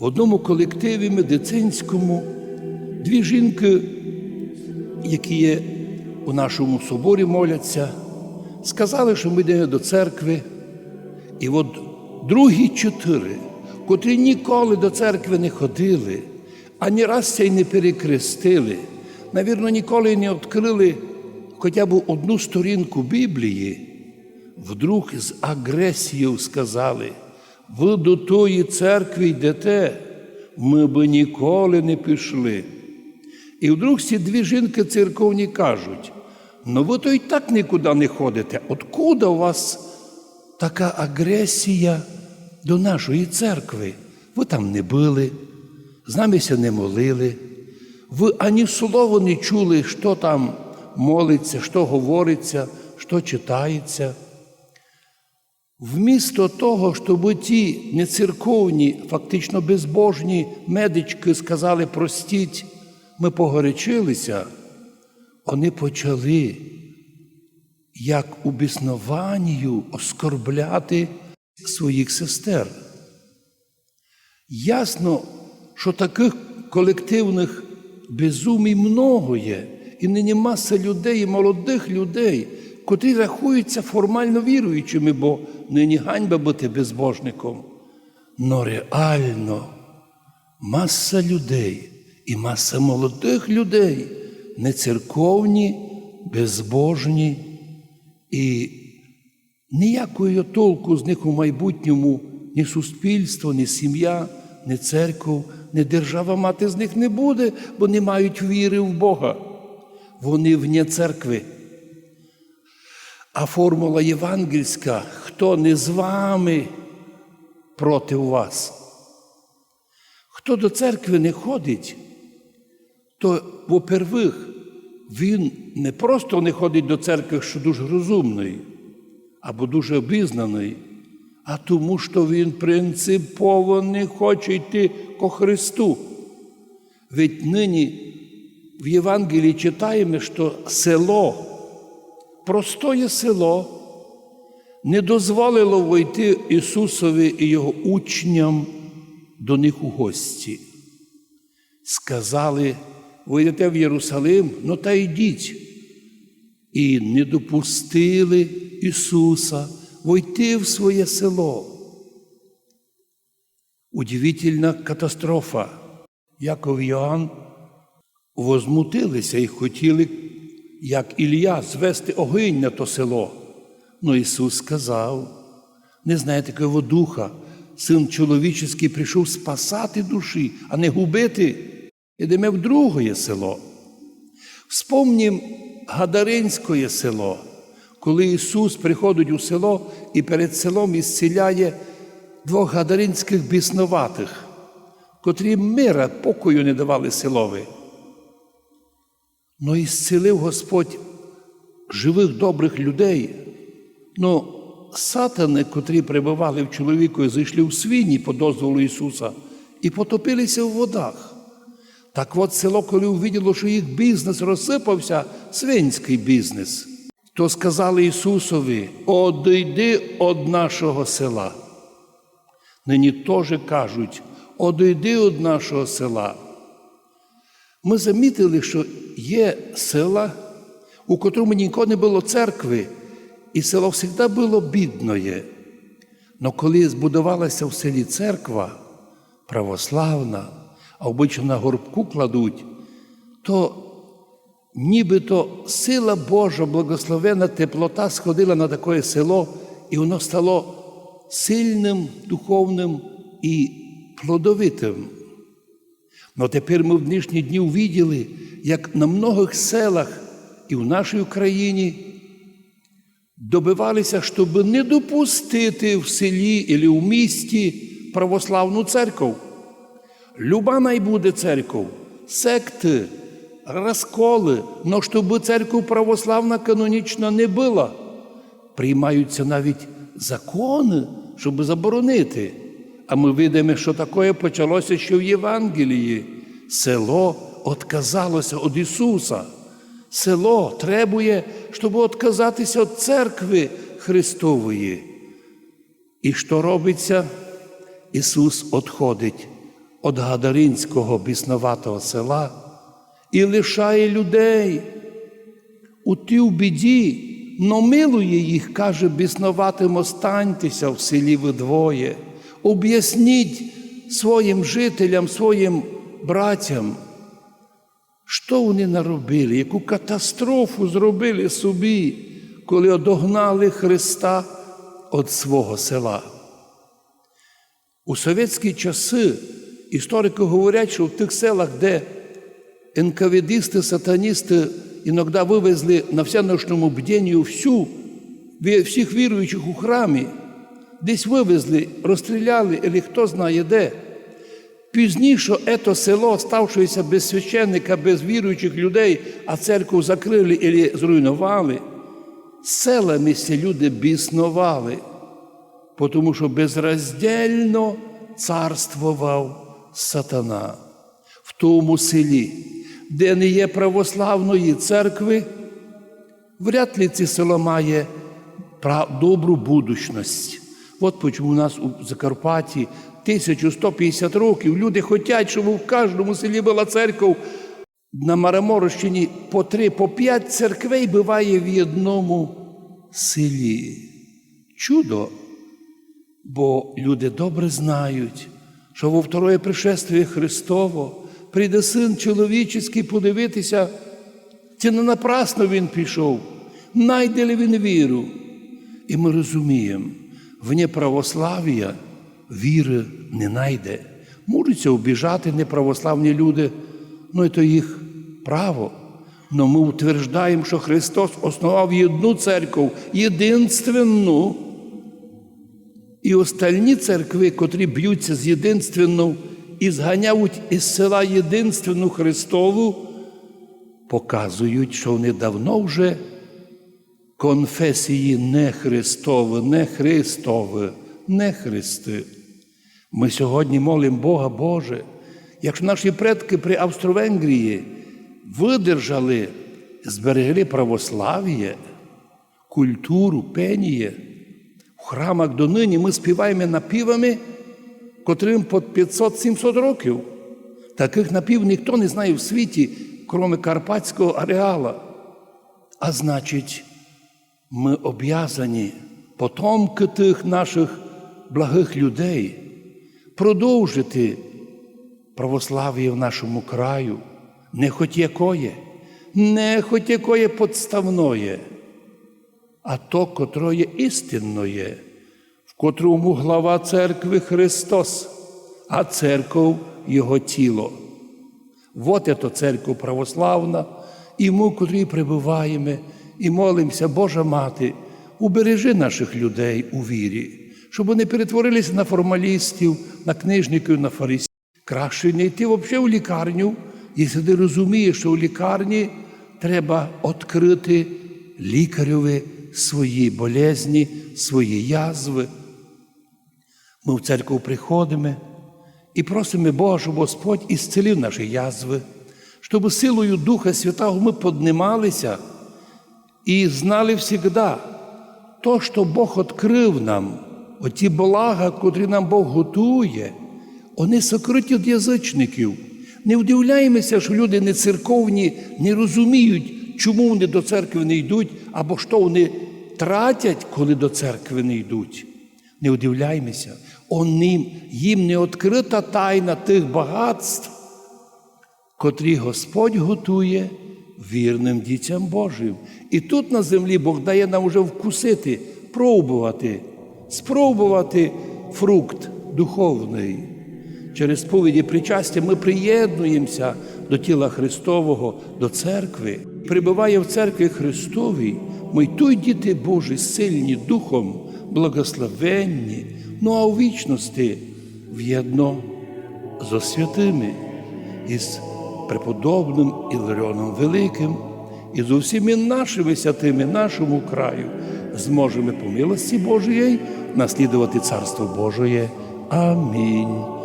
В одному колективі медицинському дві жінки, які є у нашому соборі, моляться, сказали, що ми йдемо до церкви. І от другі чотири, котрі ніколи до церкви не ходили, ані раз це й не перекрестили, навірно, ніколи не відкрили хоча б одну сторінку Біблії, вдруг з агресією сказали, ви до тої церкви йдете, ми би ніколи не пішли. І вдруг ці дві жінки церковні кажуть, ну ви то й так нікуди не ходите. Откуда у вас така агресія до нашої церкви? Ви там не били, з намися не молили, ви ані слова не чули, що там молиться, що говориться, що читається. Вмісто того, щоб ті нецерковні, фактично безбожні медички сказали простіть, ми погорячилися, вони почали, як у біснованію, оскорбляти своїх сестер. Ясно, що таких колективних безумій много є, і нині маса людей, і молодих людей, котрі рахуються формально віруючими, бо нині ганьба бути безбожником. Но реально маса людей і маса молодих людей, не церковні, безбожні, і ніякого толку з них у майбутньому ні суспільство, ні сім'я, ні церков, ні держава мати з них не буде, бо не мають віри в Бога. Вони вне церкви. А формула євангельська, хто не з вами проти вас. Хто до церкви не ходить, то, по-первых, він не просто не ходить до церкви, що дуже розумний або дуже обізнаний, а тому, що він принципово не хоче йти ко Христу. Ведь нині в Євангелії читаємо, що село, простоє село, не дозволило войти Ісусові і Його учням до них у гості. Сказали, ви йдете в Єрусалим, ну та йдіть. І не допустили Ісуса войти в своє село. Удивительна катастрофа. Яков і Йоанн возмутилися і хотіли, як Ілля, звести огонь на то село. Ну Ісус сказав, не знаєте якого духа, син чоловічий прийшов спасати душі, а не губити. Ідемо в друге село. Вспомнім Гадаринське село, коли Ісус приходить у село і перед селом ісціляє двох гадаринських біснуватих, котрі мира покою не давали селові. Ну і зцілив Господь живих добрих людей. Ну, сатани, котрі перебували в чоловіку, зайшли в свині по дозволу Ісуса і потопилися в водах. Так от село, коли увиділо, що їх бізнес розсипався, свинський бізнес, то сказали Ісусові: одійди від нашого села. Нині теж кажуть, одійди від нашого села. Ми замітили, що є села, у котрому ніколи не було церкви, і село завжди було бідноє. Но коли збудувалася в селі церква православна, а обично на горбку кладуть, то нібито сила Божа, благословена теплота сходила на таке село, і воно стало сильним, духовним і плодовитим. Но тепер ми в нинішні дні увиділи, як на многих селах і в нашій Україні добивалися, щоб не допустити в селі або в місті православну церкву. Люба найбуде церков, секти, розколи, но щоб церква православна канонічна не була. Приймаються навіть закони, щоб заборонити. А ми видимо, що таке почалося ще в Євангелії. Село отказалося від Ісуса. Село требує, щоб відказатися від церкви Христової. І що робиться? Ісус відходить від Гадаринського біснуватого села і лишає людей. У ті біді, но милує їх, каже, біснуватим останьтеся в селі ви двоє. Об'ясніть своїм жителям, своїм братям, що вони наробили, яку катастрофу зробили собі, коли одогнали Христа від свого села. У совєтські часи історики говорять, що в тих селах, де НКВДисти, сатаністи іноді вивезли на всяночному бдінню всю, всіх віруючих у храмі, десь вивезли, розстріляли, або хто знає де. Пізніше це село, ставшося без священника, без віруючих людей, а церкву закрили і зруйнували, селами ці люди біснували, тому що безроздільно царствував сатана в тому селі, де не є православної церкви, вряд ли це село має добру будучність. От чому у нас у Закарпатті 1150 років люди хочуть, щоб в кожному селі була церква. На Мараморщині по три, по п'ять церквей буває в одному селі. Чудо, бо люди добре знають, що во второе пришествие Христово прийде син чоловічий подивитися, чи не напрасно він пішов, найде ли він віру. І ми розуміємо, вне православ'я віри не найде. Можуться обіжати неправославні люди, ну це їх право. Но ми утверждаємо, що Христос основав одну церкву, єдинственну. І остальні церкви, котрі б'ються з єдинственну і зганяють із села єдинственну Христову, показують, що вони давно вже конфесії не Христові, не Христові, не Христи. Ми сьогодні молимо Бога Боже, якщо наші предки при Австро-Венгрії видержали, зберегли православ'я, культуру, пеніє, в храмах донині ми співаємо напівами, котрим по 500-700 років. Таких напів ніхто не знає в світі, крім Карпатського ареала. А значить, ми об'язані потомки тих наших благих людей продовжити православ'я в нашому краю, не хоч якоє, не хоч якоє подставноє, а то, котроє істинноє, в котрому глава церкви Христос, а церков Його тіло. Вот ето церква православна, і ми, котрі прибуваємо, і молимося, Божа Мати, убережи наших людей у вірі, щоб вони перетворилися на формалістів, на книжників, на фарисів. Краще не йти взагалі в лікарню, якщо ти розумієш, що в лікарні треба відкрити лікареві свої болезні, свої язви. Ми в церкву приходимо і просимо Бога, щоб Господь ісцелив наші язви, щоб силою Духа Святого ми піднімалися і знали завжди, то, що Бог відкрив нам, оті блага, котрі нам Бог готує, вони сокриті від язичників. Не вдивляємося, що люди не церковні не розуміють, чому вони до церкви не йдуть, або що вони тратять, коли до церкви не йдуть. Не удивляємося, Оним, їм не відкрита тайна тих багатств, котрі Господь готує вірним дітям Божим. І тут на землі Бог дає нам вже вкусити, пробувати, спробувати фрукт духовний. Через сповіді причастя ми приєднуємося до тіла Христового, до церкви. Прибуває в церкві Христовій, ми той діти Божі, сильні духом, благословенні, ну а у вічності в'єдно зо святими, із преподобним Іларіоном Великим, і з усіми нашими святими, нашому краю, зможемо по милості Божої наслідувати Царство Божоє. Амінь.